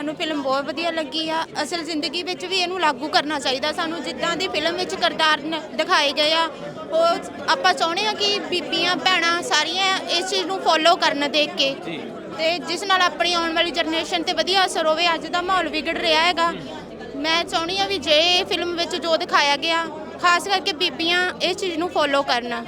ਸਾਨੂੰ ਫਿਲਮ ਬਹੁਤ ਵਧੀਆ ਲੱਗੀ ਆ। ਅਸਲ ਜ਼ਿੰਦਗੀ ਵਿੱਚ ਵੀ ਇਹਨੂੰ ਲਾਗੂ ਕਰਨਾ ਚਾਹੀਦਾ। ਸਾਨੂੰ ਜਿੱਦਾਂ ਦੀ ਫਿਲਮ ਵਿੱਚ ਕਿਰਦਾਰ ਨ- ਦਿਖਾਏ ਗਏ ਆ ਉਹ ਆਪਾਂ ਚਾਹੁੰਦੇ ਆ ਕਿ ਬੀਬੀਆਂ ਭੈਣਾਂ ਸਾਰੀਆਂ ਇਸ ਚੀਜ਼ ਨੂੰ ਫੋਲੋ ਕਰਨ ਦੇਖ ਕੇ। ਤੇ ਜਿਸ ਨਾਲ ਆਪਣੀ ਆਉਣ ਵਾਲੀ ਜਨਰੇਸ਼ਨ ਤੇ ਵਧੀਆ ਅਸਰ ਹੋਵੇ ਅੱਜ ਦਾ ਮਾਹੌਲ ਵਿਗੜ ਰਿਹਾ ਹੈਗਾ। ਮੈਂ ਚਾਹੁੰਦੀ ਆ ਵੀ ਜੇ ਇਹ ਫਿਲਮ ਵਿੱਚ ਜੋ ਦਿਖਾਇਆ ਗਿਆ ਖਾਸ ਕਰਕੇ ਬੀਬੀਆਂ ਇਸ ਚੀਜ਼ ਨੂੰ ਫੋਲੋ ਕਰਨ।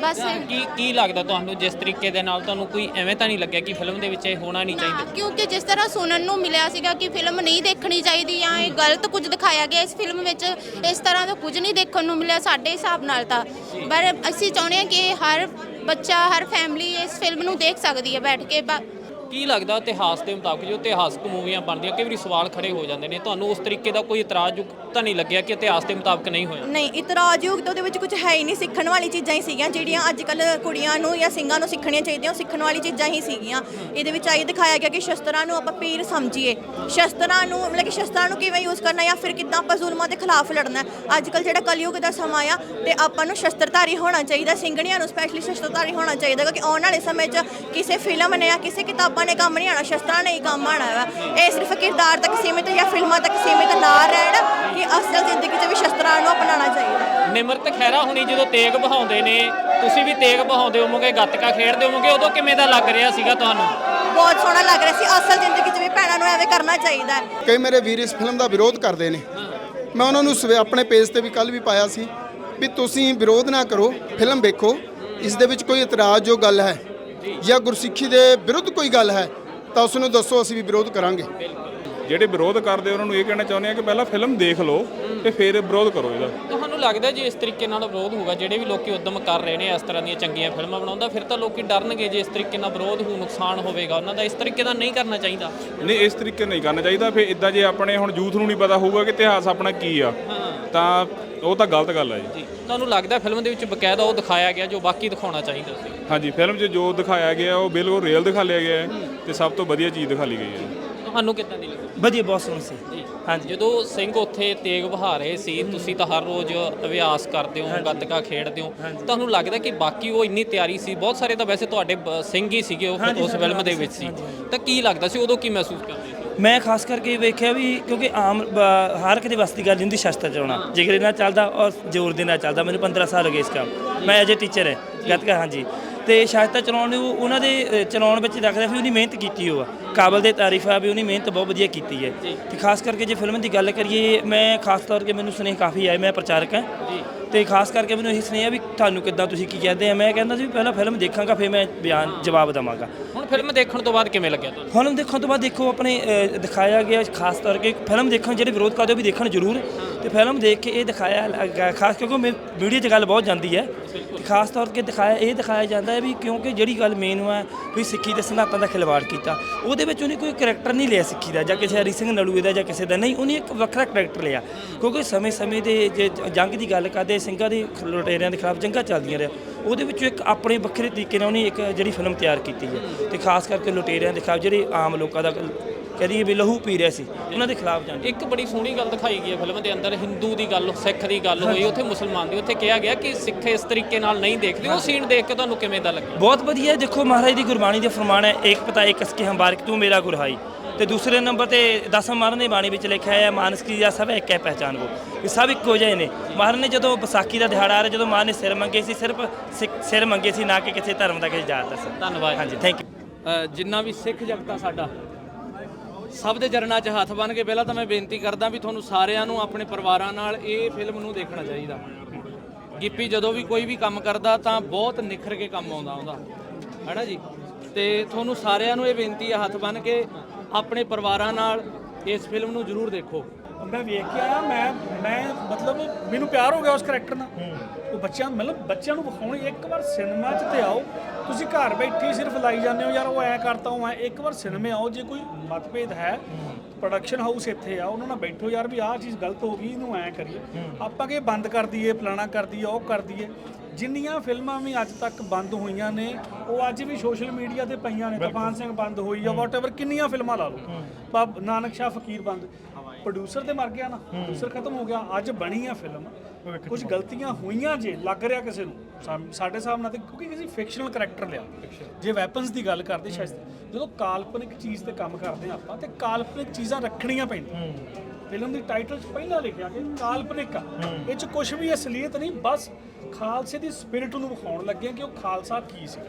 ਬਸ। ਕੀ ਕੀ ਲੱਗਦਾ ਤੁਹਾਨੂੰ ਜਿਸ ਤਰੀਕੇ ਦੇ ਨਾਲ ਤੁਹਾਨੂੰ ਕੋਈ ਐਵੇਂ ਤਾਂ ਨਹੀਂ ਲੱਗਿਆ ਕਿ ਫਿਲਮ ਦੇ ਵਿੱਚ ਇਹ ਹੋਣਾ ਨਹੀਂ ਚਾਹੀਦਾ? ਕਿਉਂਕਿ ਜਿਸ ਤਰ੍ਹਾਂ ਸੁਣਨ ਨੂੰ ਮਿਲਿਆ ਸੀਗਾ ਕਿ ਫਿਲਮ ਨਹੀਂ ਦੇਖਣੀ ਚਾਹੀਦੀ ਜਾਂ ਇਹ ਗਲਤ ਕੁਝ ਦਿਖਾਇਆ ਗਿਆ ਇਸ ਫਿਲਮ ਵਿੱਚ ਇਸ ਤਰ੍ਹਾਂ ਦਾ ਕੁਝ ਨਹੀਂ ਦੇਖਣ ਨੂੰ ਮਿਲਿਆ ਸਾਡੇ ਹਿਸਾਬ ਨਾਲ ਤਾਂ। ਪਰ ਅਸੀਂ ਚਾਹੁੰਦੇ ਹਾਂ ਕਿ ਹਰ ਬੱਚਾ ਹਰ ਫੈਮਿਲੀ ਇਸ ਫਿਲਮ ਨੂੰ ਦੇਖ ਸਕਦੀ ਹੈ ਬੈਠ ਕੇ ਬਾ- ਕੀ ਲੱਗਦਾ ਇਤਿਹਾਸ ਦੇ ਮੁਤਾਬਕ ਜੋ ਇਤਿਹਾਸਕ ਮੂਵੀਆਂ ਬਣਦੀਆਂ, ਕਈ ਵਾਰੀ ਸਵਾਲ ਖੜੇ ਹੋ ਜਾਂਦੇ ਨੇ, ਤੁਹਾਨੂੰ ਉਸ ਤਰੀਕੇ ਦਾ ਕੋਈ ਇਤਰਾਜ਼ ਤਾਂ ਨਹੀਂ ਲੱਗਿਆ ਕਿ ਇਤਿਹਾਸ ਦੇ ਮੁਤਾਬਕ ਨਹੀਂ ਹੋਇਆ? ਨਹੀਂ ਇਤਰਾਜ਼ਯੋਗ ਤਾਂ ਉਹਦੇ ਵਿੱਚ ਕੁਝ ਹੈ ਹੀ ਨਹੀਂ, ਸਿੱਖਣ ਵਾਲੀ ਚੀਜ਼ਾਂ ਹੀ ਸੀਗੀਆਂ, ਜਿਹੜੀਆਂ ਅੱਜ ਕੱਲ ਕੁੜੀਆਂ ਨੂੰ ਜਾਂ ਸਿੰਘਾਂ ਨੂੰ ਸਿੱਖਣੀਆਂ ਚਾਹੀਦੀਆਂ, ਉਹ ਸਿੱਖਣ ਵਾਲੀ ਚੀਜ਼ਾਂ ਹੀ ਸੀਗੀਆਂ। ਇਹਦੇ ਵਿੱਚ ਆਈ ਦਿਖਾਇਆ ਗਿਆ ਕਿ ਸ਼ਸਤਰਾਂ ਨੂੰ ਆਪਾਂ ਪੀਰ ਸਮਝੀਏ। ਸ਼ਸਤਰਾਂ ਨੂੰ, ਮਤਲਬ ਕਿ ਸ਼ਸਤਰਾਂ ਨੂੰ ਕਿਵੇਂ ਯੂਜ਼ ਕਰਨਾ ਜਾਂ ਫਿਰ ਕਿੱਦਾਂ ਆਪਾਂ ਜ਼ੁਲਮਾਂ ਦੇ ਖਿਲਾਫ ਲੜਨਾ। ਅੱਜ ਕੱਲ ਜਿਹੜਾ ਕਲਯੁਗ ਦਾ ਸਮਾਂ ਆ, ਤੇ ਆਪਾਂ ਨੂੰ ਸ਼ਸਤਰਧਾਰੀ ਹੋਣਾ ਚਾਹੀਦਾ, ਸਿੰਘਣੀਆਂ ਨੂੰ ਸਪੈਸ਼ਲੀ ਸ਼ਸਤਰਧਾਰੀ ਹੋਣਾ ਚਾਹੀਦਾ, ਕਿਉਂਕਿ ਆਉਣ ਵਾਲੇ ਸਮੇਂ 'ਚ ਕਿਸੇ ਫਿਲਮ ਨੇ ਜਾਂ ਕਿਸੇ ਕਿਤਾਬ ਨੇ ਕੰਮ ਨਹੀਂ ਆਣਾ ਸ਼ਸਤਰਾਂ ਨੇ ਹੀ ਕੰਮ ਆਣਾ ਵਾ। ਇਹ ਸਿਰਫ ਕਿਰਦਾਰ ਤੱਕ ਸੀਮਿਤ ਜਾਂ ਫਿਲਮਾਂ ਤੱਕ ਸੀਮਿਤ ਨਾ ਰਹਿਣ ਕਿ ਅਸਲ ਜ਼ਿੰਦਗੀ 'ਚ ਵੀ ਸ਼ਸਤਰਾਂ ਨੂੰ ਅਪਣਾਉਣਾ ਚਾਹੀਦਾ। ਹੈ ਨਿਮਰਤ ਖਹਿਰਾ ਹੁਣੀ ਜਦੋਂ ਤੇਗ ਬਹਾਉਂਦੇ ਨੇ ਤੁਸੀਂ ਵੀ ਤੇਗ ਬਹਾਉਂਦੇ ਹੋਵੋਗੇ ਗੱਤਕਾ ਖੇਡਦੇ ਹੋਵੋਗੇ ਉਦੋਂ ਕਿਵੇਂ ਦਾ ਲੱਗ ਰਿਹਾ ਸੀਗਾ ਤੁਹਾਨੂੰ? ਬਹੁਤ ਸੋਹਣਾ ਲੱਗ ਰਿਹਾ ਸੀ। ਅਸਲ ਜ਼ਿੰਦਗੀ 'ਚ ਵੀ ਭੈਣਾਂ ਨੂੰ ਐਵੇਂ ਕਰਨਾ ਚਾਹੀਦਾ ਹੈ। ਕਈ ਮੇਰੇ ਵੀਰ ਇਸ ਫਿਲਮ ਦਾ ਵਿਰੋਧ ਕਰਦੇ ਨੇ। ਮੈਂ ਉਹਨਾਂ ਨੂੰ ਆਪਣੇ ਪੇਜ ਤੇ ਵੀ ਕੱਲ ਵੀ ਪਾਇਆ ਸੀ ਵੀ ਤੁਸੀਂ ਵਿਰੋਧ ਨਾ ਕਰੋ ਫਿਲਮ ਵੇਖੋ। ਇਸ ਦੇ ਵਿੱਚ ਕੋਈ ਇਤਰਾਜ਼ ਜੋ ਗੱਲ ਹੈ ਜਾਂ। ਗੁਰਸਿੱਖੀ ਦੇ ਵਿਰੁੱਧ ਕੋਈ ਗੱਲ ਹੈ ਤਾਂ ਉਸ ਨੂੰ ਦੱਸੋ ਅਸੀਂ ਵੀ ਵਿਰੋਧ ਕਰਾਂਗੇ। ਜਿਹੜੇ ਵਿਰੋਧ ਕਰਦੇ ਉਹਨਾਂ ਨੂੰ ਇਹ ਕਹਿਣਾ ਚਾਹੁੰਦੇ ਆ ਕਿ ਪਹਿਲਾਂ ਫਿਲਮ ਦੇਖ ਲਓ ਤੇ ਫਿਰ ਵਿਰੋਧ ਕਰੋ ਇਹਦਾ। ਤੁਹਾਨੂੰ ਲੱਗਦਾ ਜੇ ਇਸ ਤਰੀਕੇ ਨਾਲ ਵਿਰੋਧ ਹੋਊਗਾ ਜਿਹੜੇ ਵੀ ਲੋਕੀ ਉਦਮ ਕਰ ਰਹੇ ਨੇ ਇਸ ਤਰ੍ਹਾਂ ਦੀਆਂ ਚੰਗੀਆਂ ਫਿਲਮਾਂ ਬਣਾਉਂਦਾ ਫਿਰ ਤਾਂ ਲੋਕੀ ਡਰਨਗੇ ਜੇ ਇਸ ਤਰੀਕੇ ਨਾਲ ਵਿਰੋਧ ਹੋਊ ਨੁਕਸਾਨ ਹੋਵੇਗਾ। ਉਹਨਾਂ ਦਾ ਇਸ ਤਰੀਕੇ ਦਾ ਨਹੀਂ ਕਰਨਾ ਚਾਹੀਦਾ। ਨਹੀਂ ਇਸ ਤਰੀਕੇ ਨਹੀਂ ਕਰਨਾ ਚਾਹੀਦਾ। ਫਿਰ ਇਦਾਂ ਜੇ ਆਪਣੇ ਹੁਣ ਯੂਥ ਨੂੰ ਨਹੀਂ ਪਤਾ ਹੋਊਗਾ ਕਿ ਇਤਿਹਾਸ ਆਪਣਾ ਕੀ ਆ ਤਾਂ ਉਹ ਤਾਂ ਗਲਤ ਗੱਲ ਆ ਜੀ। ਜੀ। ਤੁਹਾਨੂੰ ਲੱਗਦਾ ਫਿਲਮ ਦੇ ਵਿੱਚ ਬਕਾਇਦਾ ਉਹ ਦਿਖਾਇਆ ਗਿਆ ਜੋ ਬਾਕੀ ਦਿਖਾਉਣਾ ਚਾਹੀਦਾ ਸੀ? ਹਾਂਜੀ ਫਿਲਮ 'ਚ ਜੋ ਦਿਖਾਇਆ ਗਿਆ ਉਹ ਬਿਲਕੁਲ ਰੀਅਲ ਦਿਖਾ ਲਿਆ ਗਿਆ ਹੈ ਤੇ ਸਭ ਤੋਂ ਵਧੀਆ ਚੀਜ਼ ਦਿਖਾ ਲਈ ਗਈ ਹੈ। ਤੁਹਾਨੂੰ ਕਿੱਦਾਂ ਦੀ ਲੱਗੀ? ਵਧੀਆ ਬਹੁਤ ਸੋਹਣੀ ਸੀ। ਜੀ। ਹਾਂਜੀ। ਜਦੋਂ ਸਿੰਘ ਉੱਥੇ ਤੇਗ ਬਹਾ ਰਹੇ ਸੀ ਤੁਸੀਂ ਤਾਂ ਹਰ ਰੋਜ਼ ਅਭਿਆਸ ਕਰਦੇ ਹੋ ਗੱਤਕਾ ਖੇਡਦੇ ਹੋ। ਤੁਹਾਨੂੰ ਲੱਗਦਾ ਕਿ ਬਾਕੀ ਉਹ ਇੰਨੀ ਤਿਆਰੀ ਸੀ? ਬਹੁਤ ਸਾਰੇ ਤਾਂ ਵੈਸੇ ਤੁਹਾਡੇ ਬ- ਸਿੰਘ ਹੀ ਸੀਗੇ ਉਹ ਉਸ ਫਿਲਮ ਦੇ ਵਿੱਚ ਸੀ। ਤਾਂ ਕੀ ਲੱਗਦਾ ਸੀ? ਉਦੋਂ ਕੀ ਮਹਿਸੂਸ ਕਰਦੇ ਸੀ? ਮੈਂ ਖਾਸ ਕਰਕੇ ਵੇਖਿਆ ਵੀ ਕਿਉਂਕਿ ਆਮ, ਬ- ਹਰ ਇੱਕ ਦੇ ਵਸ ਦੀ ਗੱਲ ਨਹੀਂ ਹੁੰਦੀ ਸ਼ਸਤਰ ਚਲਾਉਣਾ ਜਿਗਰੇ ਨਾਲ ਚੱਲਦਾ ਔਰ ਜ਼ੋਰ ਦੇ ਨਾਲ ਚੱਲਦਾ, ਮੈਨੂੰ 15 ਸਾਲ ਹੋ ਗਏ ਇਸ ਕੰਮ। ਮੈਂ ਅਜੇ ਟੀਚਰ ਹੈ। ਗੱਤਕਾ ਹਾਂਜੀ। ਤੇ ਸ਼ਸਤਰ ਚਲਾਉਣ ਨੂੰ ਉਹਨਾਂ ਦੇ ਚਲਾਉਣ ਵਿੱਚ ਲੱਗਦਾ ਵੀ ਉਹਨੇ ਮਿਹਨਤ ਕੀਤੀ ਹੋ ਆ। ਕਾਬਲ ਦੇ ਤਾਰੀਫ ਆ ਵੀ ਉਹਨੇ ਮਿਹਨਤ ਬਹੁਤ ਵਧੀਆ ਕੀਤੀ ਹੈ। ਤੇ ਖਾਸ ਕਰਕੇ ਜੇ ਫਿਲਮ ਦੀ ਗੱਲ ਕਰੀਏ ਮੈਂ ਖਾਸ ਤੌਰ ਤੇ ਮੈਨੂੰ ਸੁਨੇਹ ਕਾਫੀ ਆਏ ਮੈਂ ਪ੍ਰਚਾਰਕ ਹਾਂ। ਤੇ ਖਾਸ ਕਰਕੇ ਮੈਨੂੰ ਇਹ ਸੁਨੇਹਾ ਵੀ ਤੁਹਾਨੂੰ ਕਿੱਦਾਂ ਤੁਸੀਂ ਕੀ ਕਹਿੰਦੇ ਆ? ਮੈਂ ਕਹਿੰਦਾ ਸੀ ਪਹਿਲਾਂ ਫਿਲਮ ਦੇਖਾਂਗਾ ਫਿਰ ਮੈਂ ਬਿਆਨ ਜਵਾਬ ਦਵਾਂਗਾ। ਹੁਣ ਫਿਲਮ ਦੇਖਣ ਤੋਂ ਬਾਅਦ ਕਿਵੇਂ ਲੱਗਿਆ ਤੁਹਾਨੂੰ? ਫਿਲਮ ਦੇਖਣ ਤੋਂ ਬਾਅਦ ਦੇਖੋ ਆਪਣੇ ਦਿਖਾਇਆ ਗਿਆ ਖਾਸ ਤੌਰ ਕੇ ਫਿਲਮ ਦੇਖਣ ਜਿਹੜੇ ਵਿਰੋਧ ਕਰਦੇ ਉਹ ਵੀ ਦੇਖਣ ਜ਼ਰੂਰ। ਤੇ ਫਿਲਮ ਦੇਖ ਕੇ ਇਹ ਦਿਖਾਇਆ ਖਾਸ ਕਿਉਂਕਿ ਮੀਡੀਆ 'ਚ ਗੱਲ ਬਹੁਤ ਜਾਂਦੀ ਹੈ। ਤੇ ਖਾਸ ਤੌਰ 'ਤੇ ਦਿਖਾਇਆ, ਇਹ ਦਿਖਾਇਆ ਜਾਂਦਾ ਹੈ ਵੀ ਕਿਉਂਕਿ ਜਿਹੜੀ ਗੱਲ ਮੇਨ ਹੈ ਵੀ ਸਿੱਖੀ ਦੇ ਸਿਧਾਂਤਾਂ ਦਾ ਖਿਲਵਾੜ ਕੀਤਾ। ਉਹਦੇ ਵਿੱਚ ਉਹਨੇ ਕੋਈ ਕਰੈਕਟਰ ਨਹੀਂ ਲਿਆ ਸਿੱਖੀ ਦਾ, ਜਾਂ ਕਿਸੇ ਹਰੀ ਸਿੰਘ ਨਲੂਏ ਦਾ ਜਾਂ ਕਿਸੇ ਦਾ ਨਹੀਂ, ਉਹਨੇ ਇੱਕ ਵੱਖਰਾ ਕਰੈਕਟਰ ਲਿਆ। ਕਿਉਂਕਿ ਸਮੇਂ-ਸਮੇਂ ਦੇ ਜੇ ਜੰਗ ਦੀ ਗੱਲ ਕਰਦੇ, ਸਿੰਘਾਂ ਦੇ ਲੁਟੇਰਿਆਂ ਦੇ ਖਿਲਾਫ ਜੰਗਾਂ ਚੱਲਦੀਆਂ ਰਿਹਾ ਉਹਦੇ ਵਿੱਚੋਂ ਇੱਕ ਆਪਣੇ ਵੱਖਰੇ ਤਰੀਕੇ ਨਾਲ ਉਹਨੇ ਇੱਕ ਜਿਹੜੀ ਫਿਲਮ ਤਿਆਰ ਕੀਤੀ ਹੈ। ਤੇ ਖਾਸ ਕਰਕੇ ਲੁਟੇਰਿਆਂ ਦੇ ਖਿਲਾਫ ਜਿਹੜੇ ਆਮ ਲੋਕਾਂ ਦਾ ਕਹਦੀਏ ਵੀ ਲਹੂ ਪੀ ਰਿਹਾ ਸੀ ਉਹਨਾਂ ਦੇ ਖਿਲਾਫ ਜਾਂਦੇ। ਇੱਕ ਬੜੀ ਸੋਹਣੀ ਗੱਲ ਦਿਖਾਈ ਗਈ ਹੈ ਫਿਲਮ ਦੇ ਅੰਦਰ ਹਿੰਦੂ ਦੀ ਗੱਲ ਸਿੱਖ ਦੀ ਗੱਲ ਹੋਈ ਉੱਥੇ ਮੁਸਲਮਾਨ ਦੀ ਉੱਥੇ ਕਿਹਾ ਗਿਆ ਕਿ ਸਿੱਖ ਇਸ ਤਰੀਕੇ ਨਾਲ ਨਹੀਂ ਦੇਖਦੇ ਉਹ ਸੀਨ ਦੇਖ ਕੇ ਤੁਹਾਨੂੰ ਕਿਵੇਂ ਦਾ ਲੱਗਿਆ? ਬਹੁਤ ਵਧੀਆ। ਦੇਖੋ ਮਹਾਰਾਜ ਦੀ ਗੁਰਬਾਣੀ ਦੇ ਫਰਮਾਨ ਹੈ ਇੱਕ ਪਤਾ ਇੱਕ ਸਕੇ ਹੰਬਾਰਕ ਤੂੰ ਮੇਰਾ ਗੁਰਹਾਈ। ਤੇ ਦੂਸਰੇ ਨੰਬਰ ਤੇ ਦਸਮ ਮਹਾਰਾਜ ਦੀ ਬਾਣੀ ਵਿੱਚ ਲਿਖਿਆ ਹੈ ਮਾਨਸ ਕੀ ਜਾਂ ਸਭ ਇੱਕ ਹੈ ਪਹਿਚਾਨ ਕੋ ਵੀ ਸਭ ਇੱਕੋ ਜਿਹੇ ਨੇ। ਮਹਾਰਾਜ ਨੇ ਜਦੋਂ ਵਿਸਾਖੀ ਦਾ ਦਿਹਾੜਾ ਆ ਰਿਹਾ ਜਦੋਂ ਮਾਂ ਨੇ ਸਿਰ ਮੰਗੇ ਸੀ ਸਿਰਫ ਸਿਰ ਮੰਗੇ ਸੀ ਨਾ ਕਿ ਕਿਸੇ ਧਰਮ ਦਾ ਕਿਸੇ ਜਾਤ ਦਾ ਧੰਨਵਾਦ ਹਾਂਜੀ ਥੈਂਕ ਯੂ ਜਿੰਨਾ ਵੀ ਸਿੱਖ ਜਗਤ ਸਾਡਾ ਸਭ ਦੇ ਚਰਨਾਂ 'ਚ ਹੱਥ ਬੰਨ੍ਹ ਕੇ ਪਹਿਲਾਂ ਤਾਂ ਮੈਂ ਬੇਨਤੀ ਕਰਦਾ ਵੀ ਤੁਹਾਨੂੰ ਸਾਰਿਆਂ ਨੂੰ ਆਪਣੇ ਪਰਿਵਾਰਾਂ ਨਾਲ ਇਹ ਫਿਲਮ ਨੂੰ ਦੇਖਣਾ ਚਾਹੀਦਾ। ਗਿੱਪੀ ਜਦੋਂ ਵੀ ਕੋਈ ਵੀ ਕੰਮ ਕਰਦਾ ਤਾਂ ਬਹੁਤ ਨਿਖਰ ਕੇ ਕੰਮ ਆਉਂਦਾ ਉਹਦਾ। ਹੈਨਾ ਜੀ? ਤੇ ਤੁਹਾਨੂੰ ਸਾਰਿਆਂ ਨੂੰ ਇਹ ਬੇਨਤੀ ਆ ਹੱਥ ਬੰਨ੍ਹ ਕੇ ਆਪਣੇ ਪਰਿਵਾਰਾਂ ਨਾਲ ਇਸ ਫਿਲਮ ਨੂੰ ਜ਼ਰੂਰ ਦੇਖੋ। ਮੈਂ ਵੇਖ ਕੇ ਆਇਆ ਮੈਂ ਮੈਂ ਮਤਲਬ ਮੈਨੂੰ ਪਿਆਰ ਹੋ ਗਿਆ ਉਸ ਕਰੈਕਟਰ ਨਾਲ। ਉਹ ਬੱਚਿਆਂ ਮਤਲਬ ਬੱਚਿਆਂ ਨੂੰ ਵਿਖਾਉਣ ਇੱਕ ਵਾਰ ਸਿਨੇਮਾ 'ਚ ਤੇ ਆਓ। ਤੁਸੀਂ ਘਰ ਬੈਠੇ ਹੀ ਸਿਰਫ ਲਾਈ ਜਾਂਦੇ ਹੋ ਯਾਰ ਉਹ ਐ ਕਰਤਾ ਉਹ ਐ। ਇੱਕ ਵਾਰ ਸਿਨੇਮੇ ਆਓ ਜੇ ਕੋਈ ਮਤਭੇਦ ਹੈ ਪ੍ਰੋਡਕਸ਼ਨ ਹਾਊਸ ਇੱਥੇ ਆ ਉਹਨਾਂ ਨਾਲ ਬੈਠੋ ਯਾਰ ਵੀ ਆਹ ਚੀਜ਼ ਗਲਤ ਹੋ ਗਈ ਇਹਨੂੰ ਐ ਕਰੀਏ। ਆਪਾਂ ਕਿ ਬੰਦ ਕਰ ਦਈਏ ਫਲਾਣਾ ਕਰ ਦਈਏ ਉਹ ਕਰ ਦਈਏ। ਜਿੰਨੀਆਂ ਫਿਲਮਾਂ ਵੀ ਅੱਜ ਤੱਕ ਬੰਦ ਹੋਈਆਂ ਨੇ ਉਹ ਅੱਜ ਵੀ ਸੋਸ਼ਲ ਮੀਡੀਆ ਤੇ ਪਈਆਂ ਨੇ ਤੂਫਾਨ ਸਿੰਘ ਬੰਦ ਹੋਈ ਆ ਵਾਟਐਵਰ ਕਿੰਨੀਆਂ ਫਿਲਮਾਂ ਲਾ ਲਓ। ਬਾਬ ਨਾਨਕ ਸ਼ਾਹ ਫਕੀਰ ਬੰਦ। ਪ੍ਰੋਡਿਊਸਰ ਤੇ ਮਰ ਗਿਆ ਨਾ ਪ੍ਰੋਡਿਊਸਰ ਖਤਮ ਹੋ ਗਿਆ ਅੱਜ ਬਣੀ ਆ ਫਿਲਮ ਕੁਝ ਗਲਤੀਆਂ ਹੋਈਆਂ ਜੇ ਲੱਗ ਰਿਹਾ ਕਿਸੇ ਨੂੰ। ਸਾ- ਸਾਡੇ ਹਿਸਾਬ ਨਾਲ ਤੇ ਕਿਉਂਕਿ ਕਿਸੇ ਫਿਕਸ਼ਨਲ ਕੈਰੈਕਟਰ ਲਿਆ। ਜੇ ਵੈਪਨਸ ਦੀ ਗੱਲ ਕਰਦੇ ਸ਼ਾਇਦ ਜਦੋਂ ਕਾਲਪਨਿਕ ਚੀਜ਼ ਤੇ ਕੰਮ ਕਰਦੇ ਆ ਆਪਾਂ ਤੇ ਕਾਲਪਨਿਕ ਚੀਜ਼ਾਂ ਰੱਖਣੀਆਂ ਪੈਂਦੀਆਂ। ਫਿਲਮ ਦੀ ਟਾਈਟਲ 'ਚ ਪਹਿਲਾਂ ਲਿਖਿਆ ਕਿ ਕਾਲਪਨਿਕ ਆ। ਇਹ 'ਚ ਕੁਝ ਵੀ ਅਸਲੀਅਤ ਨਹੀਂ ਬਸ ਖਾਲਸੇ ਦੀ ਸਪਿਰਿਟ ਨੂੰ ਵਿਖਾਉਣ ਲੱਗੇ ਕਿ ਉਹ ਖਾਲਸਾ ਕੀ ਸੀ।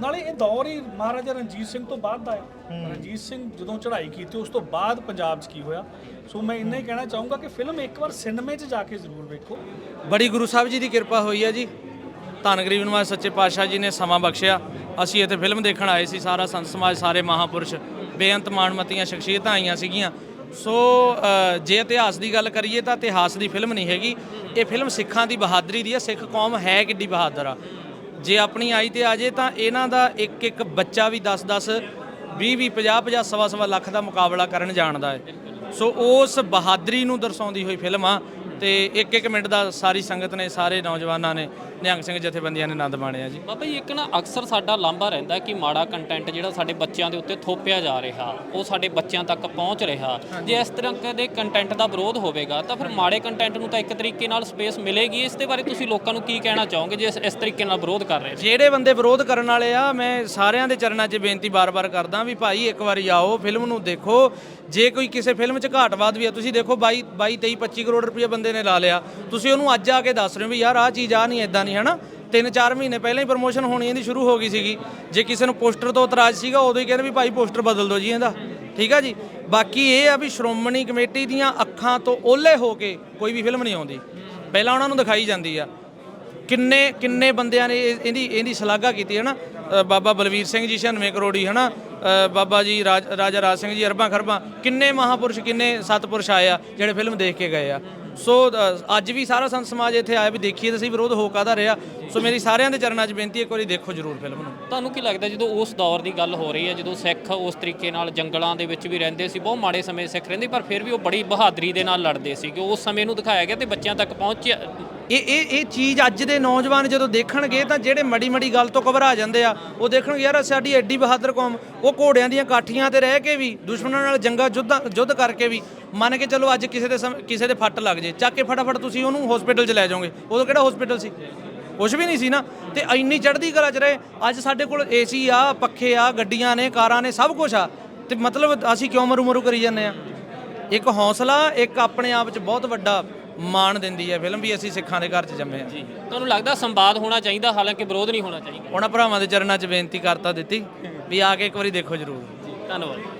ਨਾਲੇ ਇਹ ਦੌਰ ਹੀ ਮਹਾਰਾਜਾ ਰਣਜੀਤ ਸਿੰਘ ਤੋਂ ਬਾਅਦ ਦਾ ਹੈ। ਰਣਜੀਤ ਸਿੰਘ ਜਦੋਂ ਚੜ੍ਹਾਈ ਕੀਤੀ ਉਸ ਤੋਂ ਬਾਅਦ ਪੰਜਾਬ 'ਚ ਕੀ ਹੋਇਆ? ਸੋ ਮੈਂ ਇੰਨਾ ਹੀ ਕਹਿਣਾ ਚਾਹੂੰਗਾ ਕਿ ਫਿਲਮ ਇੱਕ ਵਾਰ ਸਿਨੇਮੇ 'ਚ ਜਾ ਕੇ ਜ਼ਰੂਰ ਵੇਖੋ। ਬੜੀ ਗੁਰੂ ਸਾਹਿਬ ਜੀ ਦੀ ਕਿਰਪਾ ਹੋਈ ਹੈ ਜੀ। ਧੰਨ ਗਰੀਬ ਨਿਵਾਸ ਸੱਚੇ ਪਾਤਸ਼ਾਹ ਜੀ ਨੇ ਸਮਾਂ ਬਖਸ਼ਿਆ। ਅਸੀਂ ਇੱਥੇ ਫਿਲਮ ਦੇਖਣ ਆਏ ਸੀ ਸਾਰਾ ਸੰਤ ਸਮਾਜ ਸਾਰੇ ਮਹਾਪੁਰਸ਼ ਬੇਅੰਤ ਮਾਣਮਤੀਆਂ ਸ਼ਖਸੀਅਤਾਂ ਆਈਆਂ ਸੀਗੀਆਂ। ਸੋ ਜੇ ਇਤਿਹਾਸ ਦੀ ਗੱਲ ਕਰੀਏ ਤਾਂ ਇਤਿਹਾਸ ਦੀ ਫਿਲਮ ਨਹੀਂ ਹੈਗੀ। ਇਹ ਫਿਲਮ ਸਿੱਖਾਂ ਦੀ ਬਹਾਦਰੀ ਦੀ ਹੈ। ਸਿੱਖ ਕੌਮ ਹੈ ਕਿੱਡੀ ਬਹਾਦਰ ਆ। ਜੇ ਆਪਣੀ ਆਈ ਤੇ ਆ ਜੇ ਤਾਂ ਇਹਨਾਂ ਦਾ ਇੱਕ ਇੱਕ ਬੱਚਾ ਵੀ 10 10 20 20 50 50 ਸਵਾ ਸਵਾ ਲੱਖ ਦਾ ਮੁਕਾਬਲਾ ਕਰਨ ਜਾਣਦਾ ਹੈ। ਸੋ, ਉਸ ਬਹਾਦਰੀ ਨੂੰ ਦਰਸਾਉਂਦੀ ਹੋਈ ਫਿਲਮ ਆ। ਤੇ ਇੱਕ ਇੱਕ ਮਿੰਟ ਦਾ ਸਾਰੀ ਸੰਗਤ ਨੇ ਸਾਰੇ ਨੌਜਵਾਨਾਂ ਨੇ ਨਿਹੰਗ ਸਿੰਘ ਜਥੇਬੰਦੀਆਂ ਨੇ ਆਨੰਦ ਮਾਣਿਆ ਜੀ। ਬਾਬਾ ਜੀ ਇੱਕ ਨਾ ਅਕਸਰ ਸਾਡਾ ਲਾਂਭਾ ਰਹਿੰਦਾ ਕਿ ਮਾੜਾ ਕੰਟੈਂਟ ਜਿਹੜਾ ਸਾਡੇ ਬੱਚਿਆਂ ਦੇ ਉੱਤੇ ਥੋਪਿਆ ਜਾ ਰਿਹਾ ਉਹ ਸਾਡੇ ਬੱਚਿਆਂ ਤੱਕ ਪਹੁੰਚ ਰਿਹਾ। ਜੇ ਇਸ ਤਰ੍ਹਾਂ ਦੇ ਕੰਟੈਂਟ ਦਾ ਵਿਰੋਧ ਹੋਵੇਗਾ ਤਾਂ ਫਿਰ ਮਾੜੇ ਕੰਟੈਂਟ ਨੂੰ ਤਾਂ ਇੱਕ ਤਰੀਕੇ ਨਾਲ ਸਪੇਸ ਮਿਲੇਗੀ। ਇਸ ਦੇ ਬਾਰੇ ਤੁਸੀਂ ਲੋਕਾਂ ਨੂੰ ਕੀ ਕਹਿਣਾ ਚਾਹੋਗੇ ਜੇ ਇਸ- ਤਰੀਕੇ ਨਾਲ ਵਿਰੋਧ ਕਰ ਰਹੇ ਜਿਹੜੇ ਬੰਦੇ ਵਿਰੋਧ ਕਰਨ ਵਾਲੇ ਆ ਮੈਂ ਸਾਰਿਆਂ ਦੇ ਚਰਨਾਂ 'ਚ ਬੇਨਤੀ ਬਾਰ-ਬਾਰ ਕਰਦਾ ਵੀ ਭਾਈ ਇੱਕ ਵਾਰੀ ਆਓ ਫਿਲਮ ਨੂੰ ਦੇਖੋ। ਜੇ ਕੋਈ ਕਿਸੇ ਫਿਲਮ 'ਚ ਘਾਟਵਾਦ ਵੀ ਆ ਤੁਸੀਂ ਦੇਖੋ 22 22 23 25 ਕਰੋੜ ਰੁਪਏ ਬੰਦੇ ਨੇ ਲਾ ਲਿਆ। ਤੁਸੀਂ ਉਹਨੂੰ ਅੱਜ ਆ ਕੇ ਦੱਸ ਰਹੇ ਹੋ ਵੀ ਯਾਰ ਆਹ ਚੀਜ਼ ਆ ਨਹੀਂ ਇਦਾਂ ਨਹੀਂ ਹਨਾ? ਤਿੰਨ ਚਾਰ ਮਹੀਨੇ ਪਹਿਲਾਂ ਹੀ ਪ੍ਰਮੋਸ਼ਨ ਹੋਣੀ ਇਹਦੀ ਸ਼ੁਰੂ ਹੋ ਗਈ ਸੀਗੀ। ਜੇ ਕਿਸੇ ਨੂੰ ਪੋਸਟਰ ਤੋਂ ਇਤਰਾਜ਼ ਸੀਗਾ ਉਦੋਂ ਹੀ ਕਹਿੰਦੇ ਵੀ ਭਾਈ ਪੋਸਟਰ ਬਦਲ ਦਿਓ ਜੀ ਇਹਦਾ। ਠੀਕ ਆ ਜੀ? ਬਾਕੀ ਇਹ ਆ ਵੀ ਸ਼੍ਰੋਮਣੀ ਕਮੇਟੀ ਦੀਆਂ ਅੱਖਾਂ ਤੋਂ ਓਲੇ ਹੋ ਕੇ ਕੋਈ ਵੀ ਫਿਲਮ ਨਹੀਂ ਆਉਂਦੀ। ਪਹਿਲਾਂ ਉਹਨਾਂ ਨੂੰ ਦਿਖਾਈ ਜਾਂਦੀ ਆ। ਕਿੰਨੇ ਕਿੰਨੇ ਬੰਦਿਆਂ ਨੇ ਇਹ- ਇਹਦੀ ਇਹਦੀ ਸ਼ਲਾਘਾ ਕੀਤੀ ਹੈ ਨਾ ਅ, ਬਾਬਾ ਬਲਵੀਰ ਸਿੰਘ ਜੀ 96 ਕਰੋੜੀ ਹਨਾ? ਬਾਬਾ ਜੀ, ਰਾਜ- ਰਾਜਾ ਰਾਜ ਸਿੰਘ ਜੀ, ਅਰਬਾਂ ਖਰਬਾਂ, ਕਿੰਨੇ ਮਹਾਪੁਰਸ਼, ਕਿੰਨੇ ਸਤਪੁਰਸ਼ ਆਏ ਆ, ਜਿਹੜੇ ਫਿਲਮ ਦੇਖ ਕੇ ਗਏ ਆ। ਸੋ ਅੱਜ ਵੀ ਸਾਰਾ ਸੰਤ ਸਮਾਜ ਇੱਥੇ ਆਇਆ ਵੀ ਦੇਖੀਏ ਤਾਂ ਸਹੀ ਵਿਰੋਧ ਹੋ ਕਾਦਾ ਰਿਹਾ। ਸੋ ਮੇਰੀ ਸਾਰਿਆਂ ਦੇ ਚਰਨਾਂ 'ਚ ਬੇਨਤੀ ਇੱਕ ਵਾਰੀ ਦੇਖੋ ਜ਼ਰੂਰ ਫਿਲਮ ਨੂੰ। ਤੁਹਾਨੂੰ ਕੀ ਲੱਗਦਾ ਜਦੋਂ ਉਸ ਦੌਰ ਦੀ ਗੱਲ ਹੋ ਰਹੀ ਹੈ, ਜਦੋਂ ਸਿੱਖ ਉਸ ਤਰੀਕੇ ਨਾਲ ਜੰਗਲਾਂ ਦੇ ਵਿੱਚ ਵੀ ਰਹਿੰਦੇ ਸੀ, ਬਹੁਤ ਮਾੜੇ ਸਮੇਂ ਸਿੱਖ ਰਹਿੰਦੇ, ਪਰ ਫਿਰ ਵੀ ਉਹ ਬੜੀ ਬਹਾਦਰੀ ਦੇ ਨਾਲ ਲੜਦੇ ਸੀ ਕਿ ਉਸ ਸਮੇਂ ਨੂੰ ਦਿਖਾਇਆ ਗਿਆ ਤੇ ਬੱਚਿਆਂ ਤੱਕ ਪਹੁੰਚ ਇਹ ਇਹ ਇਹ ਚੀਜ਼ ਅੱਜ ਦੇ ਨੌਜਵਾਨ ਜਦੋਂ ਦੇਖਣਗੇ ਤਾਂ ਜਿਹੜੇ ਮੜੀ ਮੜੀ ਗੱਲ ਤੋਂ ਘਬਰਾ ਜਾਂਦੇ ਆ, ਉਹ ਦੇਖਣਗੇ, ਯਾਰ ਸਾਡੀ ਐਡੀ ਬਹਾਦਰ ਕੌਮ, ਉਹ ਘੋੜਿਆਂ ਦੀਆਂ ਕਾਠੀਆਂ ਤੇ ਰਹਿ ਕੇ ਵੀ, ਦੁਸ਼ਮਣਾਂ ਨਾਲ ਜੰਗਾ ਯੁੱਧ ਯੁੱਧ ਕਰਕੇ ਵੀ ਮੰਨ ਕੇ ਚਲੋ ਅੱਜ ਕਿਸੇ ਦੇ ਸਮ- ਕਿਸੇ ਦੇ ਫੱਟ ਲੱਗ ਜੇ, ਚੱਕ ਕੇ ਫਟਾਫਟ ਤੁਸੀਂ ਉਹਨੂੰ ਹਸਪੀਟਲ 'ਚ ਲੈ ਜਾਓਗੇ। ਉਦੋਂ ਕਿਹੜਾ ਹਸਪੀਟਲ ਸੀ? ਕੁਝ ਵੀ ਨਹੀਂ ਸੀ ਨਾ। ਤੇ ਇੰਨੀ ਚੜ੍ਹਦੀ ਕਲਾ 'ਚ ਰਹੇ, ਅੱਜ ਸਾਡੇ ਕੋਲ ਏਸੀ ਆ, ਪੱਖੇ ਆ, ਗੱਡੀਆਂ ਨੇ, ਕਾਰਾਂ ਨੇ, ਸਭ ਕੁਝ ਆ। ਤੇ ਮਤਲਬ ਅਸੀਂ ਕਿਉਂ ਮਰੂ ਮਰੂ ਕਰੀ ਜਾਂਦੇ ਆ? ਇੱਕ ਹੌਸਲਾ, ਇੱਕ ਆਪਣੇ ਆਪ 'ਚ ਬਹੁਤ ਵੱਡਾ ਮਾਣ ਦਿੰਦੀ ਹੈ ਫਿਲਮ ਵੀ ਅਸੀਂ ਸਿੱਖਾਂ ਦੇ ਘਰ 'ਚ ਜੰਮੇ ਆ ਤੁਹਾਨੂੰ ਲੱਗਦਾ ਸੰਵਾਦ ਹੋਣਾ ਚਾਹੀਦਾ ਹਾਲਾਂਕਿ ਵਿਰੋਧ ਨਹੀਂ ਹੋਣਾ ਚਾਹੀਦਾ? ਉਹਨਾਂ ਭਰਾਵਾਂ ਦੇ ਚਰਨਾਂ 'ਚ ਬੇਨਤੀ ਕਰਤਾ ਦਿੱਤੀ ਵੀ ਆ ਕੇ ਇੱਕ ਵਾਰੀ ਦੇਖੋ ਜ਼ਰੂਰ। ਧੰਨਵਾਦ।